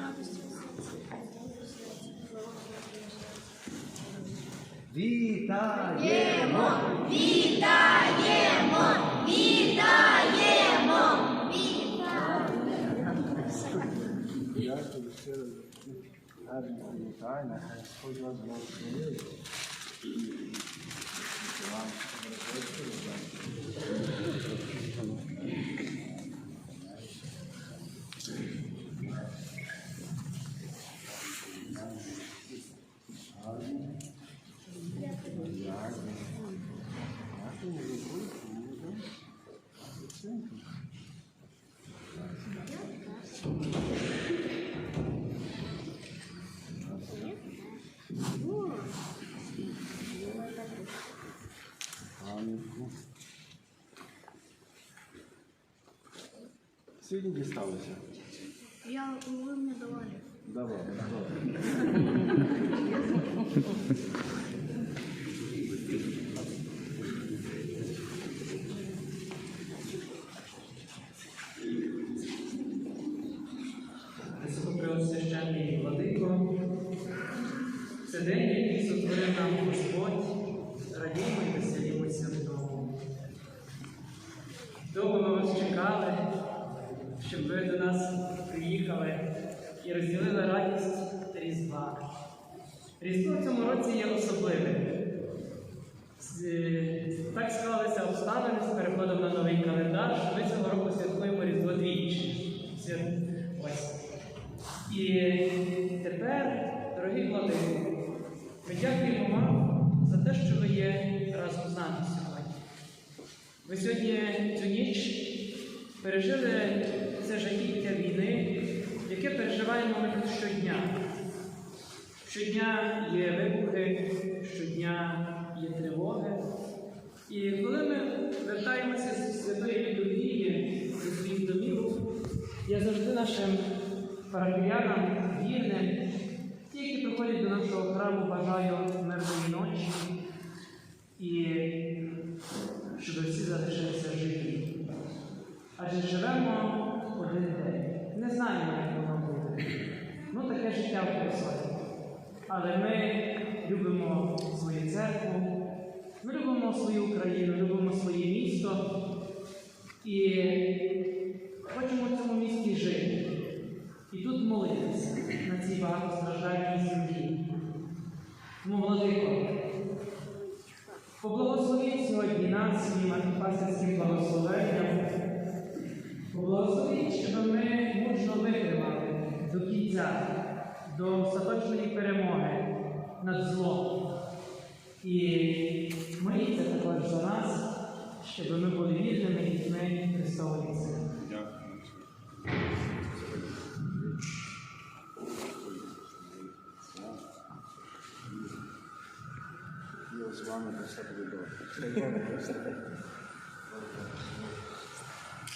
серці. Любов у серці. Вітаємо! Дякую щиро за гарні привітання, нехай Господь вас благословить. Вам Пам'ятку. Сьогодні дісталося. Я ви мені давали. Давай, давай. Високопреосвященний владико, це день, який сотворив нам Господь, радімо і веселімося в ньому. Довго ми вас чекали, щоб ви до нас приїхали і розділили радість Різдва. Різдво в цьому році є особливим. Так склалися обставини з переходом на новий календар, що ми цього року святкуємо Різдво двічі. Ось. І тепер, дорогі владико, ми дякуємо вам за те, що ви є разом з нами сьогодні. Ви сьогодні цю ніч пережили це жахіття війни, яке переживаємо ми щодня. Щодня є вибухи, щодня є тривоги. І коли ми вертаємося з святої літургії до своїх домів, я завжди нашим парафіянам, вірним, ті, які приходять до нашого храму, бажаю мирної ночі і щоб всі залишилися живі. Адже живемо. Не знаємо, як воно буде. Ну, таке життя в Христі. Але ми любимо свою церкву, ми любимо свою Україну, любимо своє місто і хочемо в цьому місті жити. І тут молитися на цій багатостраждальній землі. Тому, владико, поблагословіть сьогодні нас своїм антипастерським благословенням. Поблагословіть, щоб ми мужно витримали до кінця, до остаточної перемоги над злом. І моліться також за нас, щоб ми були вірними дітьми Христової Церкви. І з вами буде добре.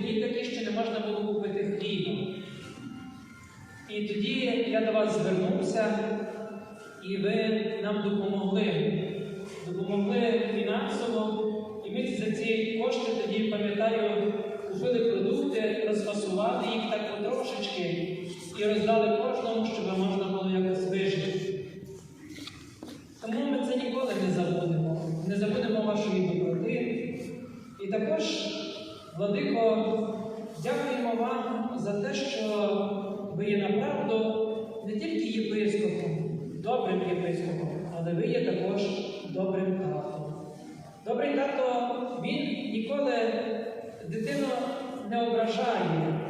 Дні такі, що не можна було купити хліба. І тоді я до вас звернувся, і ви нам допомогли. Допомогли фінансово, і ми за ці кошти тоді, пам'ятаю, купили продукти, розфасували їх так потрошечки і роздали кожному, щоб можна було якось вижити. Тому ми це ніколи не забудемо. Не забудемо вашої доброти. І також, Владико, дякуємо вам за те, що ви є направду не тільки єпископом, добрим єпископом, але ви є також добрим татом. Добрий тато, він ніколи дитину не ображає.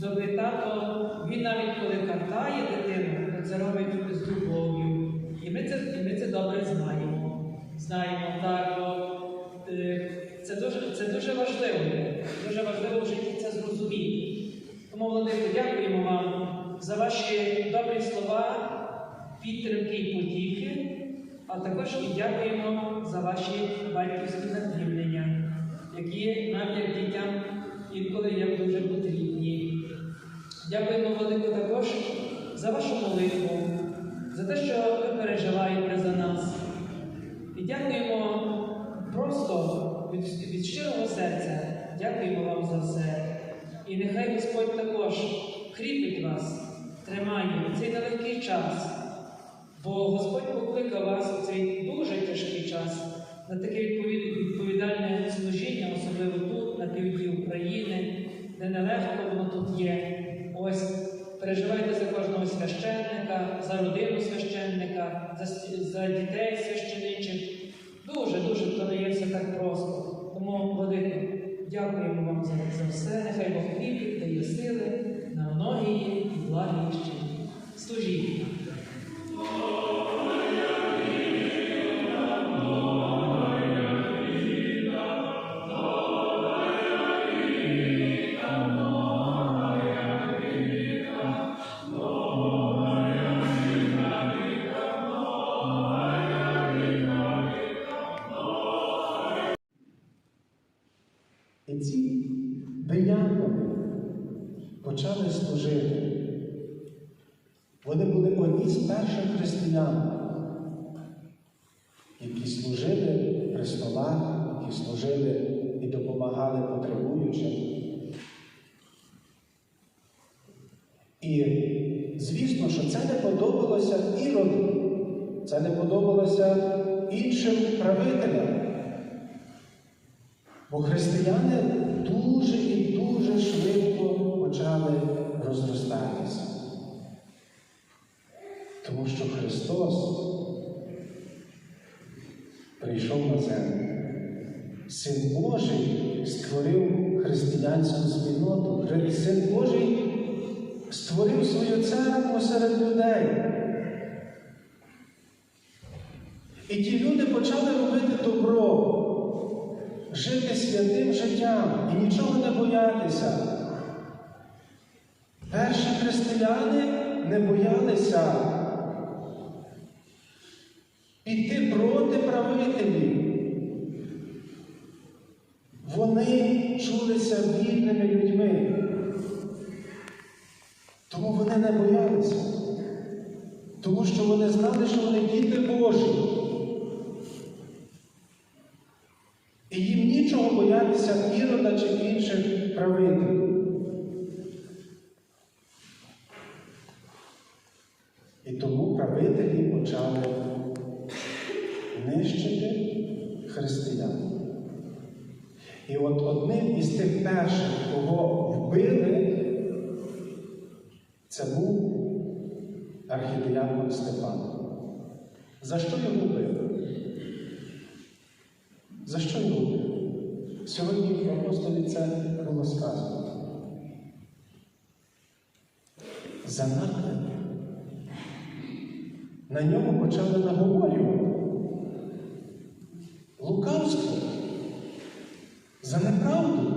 Добрий тато, він навіть коли картає дитину, це робить з любов'ю. І ми це, і ми це добре знаємо. Знаємо так. бо, е, Це дуже, це дуже важливо. Дуже важливо в житті це зрозуміти. Тому, Владико, дякуємо вам за ваші добрі слова, підтримки і потіхи, а також і дякуємо за ваші батьківські надмірнення, які нам, як дітям, інколи є дуже потрібні. Дякуємо, Владико, також за вашу молитву, за те, що ви переживаєте за нас. І дякуємо просто від, від щирого серця. Дякуємо вам за все. І нехай Господь також кріпить вас, тримає цей нелегкий час. Бо Господь покликав вас у цей дуже тяжкий час на таке відповідальне служіння, особливо тут, на півдні України, де нелегко воно тут є. Ось переживайте за кожного священника, за родину священника, за, за дітей священичих. Дуже, дуже то все так просто. Тому, Владико, дякуємо вам за, за все. Нехай Бог кріпить, дає сили на многії і благі ще. Служіть. І ці диякони почали служити. Вони були одні з перших християн, які служили при столах, які служили і допомагали потребуючим. І звісно, що це не подобалося іроду, це не подобалося іншим правителям. Бо християни дуже і дуже швидко почали розростатися. Тому що Христос прийшов на землю. Син Божий створив християнську спільноту. Син Божий створив свою церкву серед людей. І ті люди почали робити добро жити святим життям і нічого не боятися. Перші християни не боялися піти проти правителів. Вони чулися вільними людьми. Тому вони не боялися. Тому що вони знали, що вони діти Божі. І боятися ірода чи інших правителів. І тому правителі почали нищити християн. І от одним із тих перших, кого вбили, це був архідіякон Степан. За що його вбили? За що його вбили? Сьогодні в апостолі це було сказано. За наклеп. На нього почали наговорювати. Лукавство. За неправду.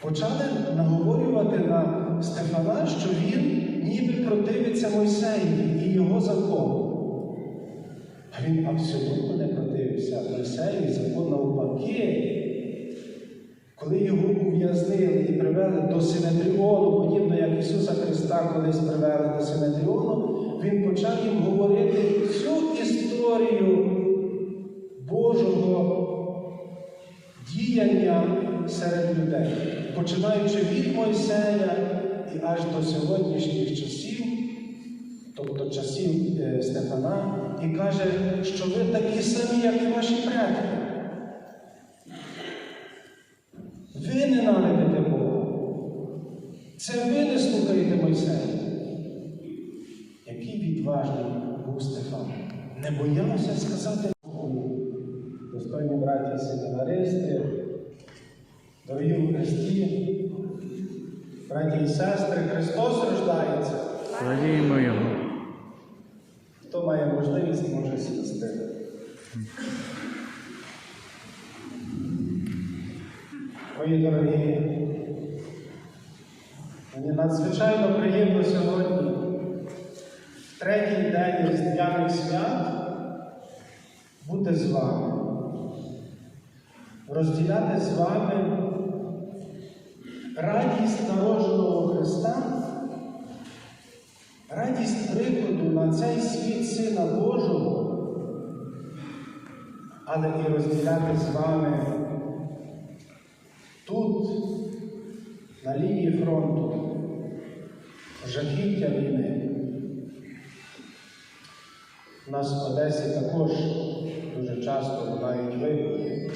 Почали наговорювати на Стефана, що він ніби противиться Мойсеєві і його закону. А він абсолютно не противився Мойсеєві, закон навпаки. Коли його ув'язнили і привели до Синедріону, подібно як Ісуса Христа колись привели до Синедріону, Він почав їм говорити всю історію Божого діяння серед людей, починаючи від Мойсея і аж до сьогоднішніх часів, тобто часів е, Стефана, і каже, що ви такі самі, як і ваші предки. Ви ненавидите Бога. Це ви не слухаєте Мойсея. Який відважний був Стефан. Не боявся сказати Богу. Достойні браті семінаристи, дорогі у Христі, браті і сестри, Христос рождається. Радіємо йому. Можливість, може сісти. Мої дорогі, мені надзвичайно приємно сьогодні, в третій день Різдвяних свят, бути з вами, розділяти з вами радість народженого Христа. Радість приходу на цей світ Сина Божого, але і розділяти з вами тут, на лінії фронту, жахіття війни. У нас в Одесі також дуже часто бувають вибухи,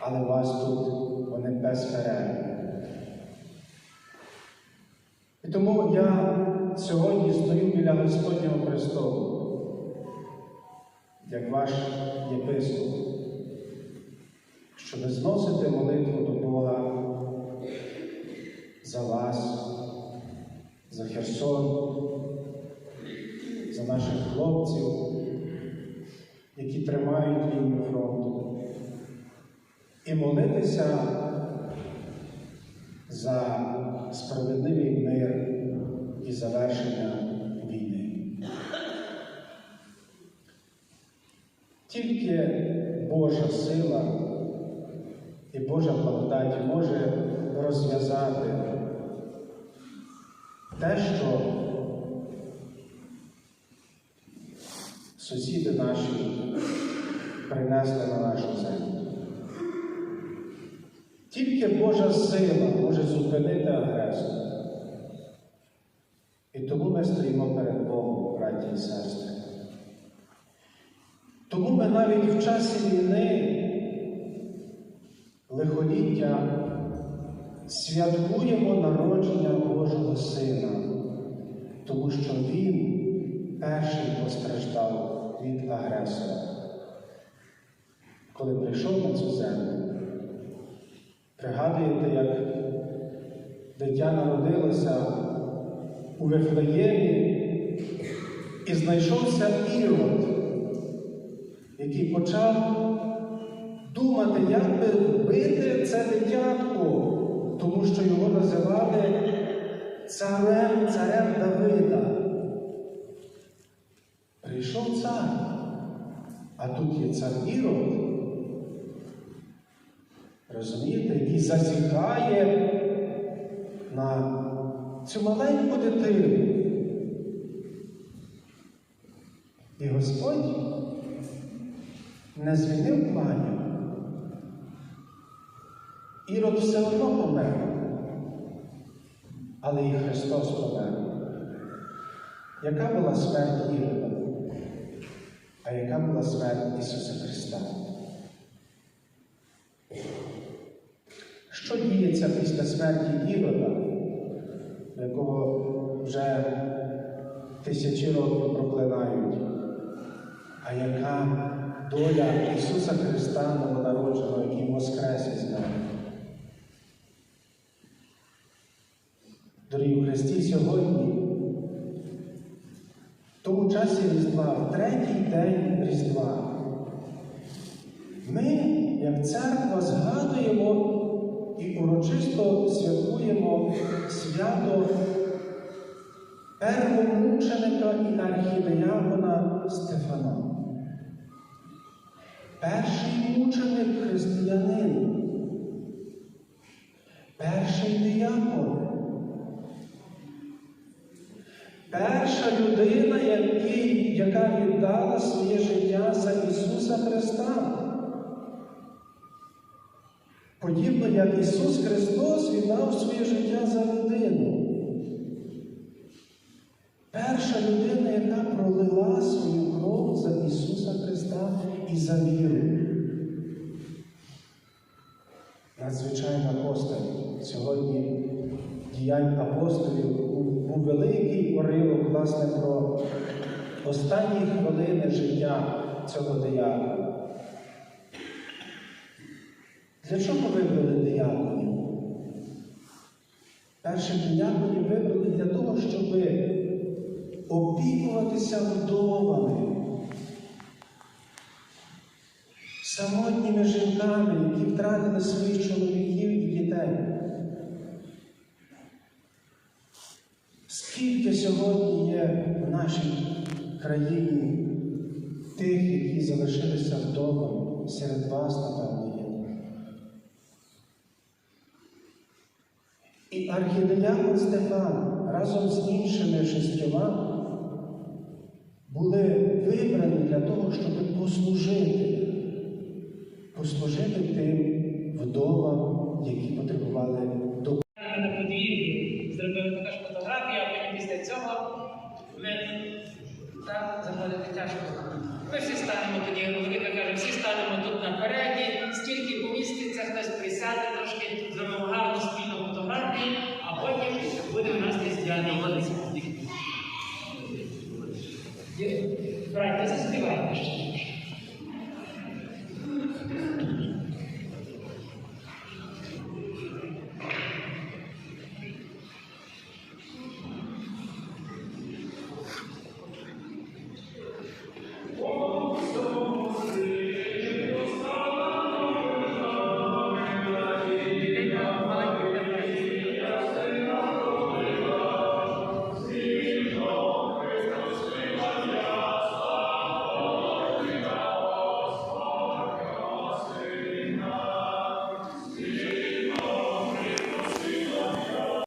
але вас тут вони безперервні. І тому я сьогодні стою біля Господнього престолу, як ваш єпископ, щоб зносити молитву до Бога за вас, за Херсон, за наших хлопців, які тримають лінію фронту, і молитися за справедливий мир і завершення війни. Тільки Божа сила і Божа благодать може розв'язати те, що сусіди наші принесли на нашу землю. Тільки Божа сила може зупинити агресора. І тому ми стоїмо перед Богом, браті і сестри. Тому ми навіть в часі війни, лихоліття, святкуємо народження Божого Сина, тому що Він перший постраждав від агресора. Коли прийшов на цю землю, Пригадуєте, як дитя народилося у Вифлеємі і знайшовся Ірод, який почав думати, як би вбити це дитятко, тому що його називали царем, царем Давида. Прийшов цар, а тут є цар Ірод. Розумієте, який засікає на цю маленьку дитину. І Господь не змінив планів. Ірод все одно помер, але і Христос помер. Яка була смерть Ірода? А яка була смерть Ісуса Христа? Що діється після смерті Ірода, якого вже тисячі років проклинають? А яка доля Ісуса Христа новонародженого, який воскрес із нами? Дорогі в Христі сьогодні, в тому часі Різдва, в третій день Різдва, ми, як церква, згадуємо і урочисто святкуємо свято первомученика і архідеякона Стефана. перший мученик християнин, перший диякон, перша людина, який, яка віддала своє життя за Ісуса Христа. Подібно як Ісус Христос віддав своє життя за людину. Перша людина, яка пролила свою кров за Ісуса Христа і за віру. Надзвичайна постать сьогодні діянь апостолів був великий уривок, власне, про останні хвилини життя цього диякона. Для чого вибрали дияконів? Перших дияконів вибрали для того, щоб опікуватися вдовами, самотніми жінками, які втратили своїх чоловіків і дітей. Скільки сьогодні є в нашій країні тих, які залишилися вдома серед вас, напевно, є. І архідиякон Стефан разом з іншими шістьома були вибрані для того, щоб послужити, послужити тим вдовам, які потребували допомоги. на подвір'ї зробили також фотографію, а після цього ми так заходити тяжко. Ми всі станемо тоді, Велика каже, всі станемо тут напереді, стільки поміститься, хтось присяде трошки, зробимо гарну спільну померти, а потім буде у нас різдвяний водиця. Браття, заспівайте ще.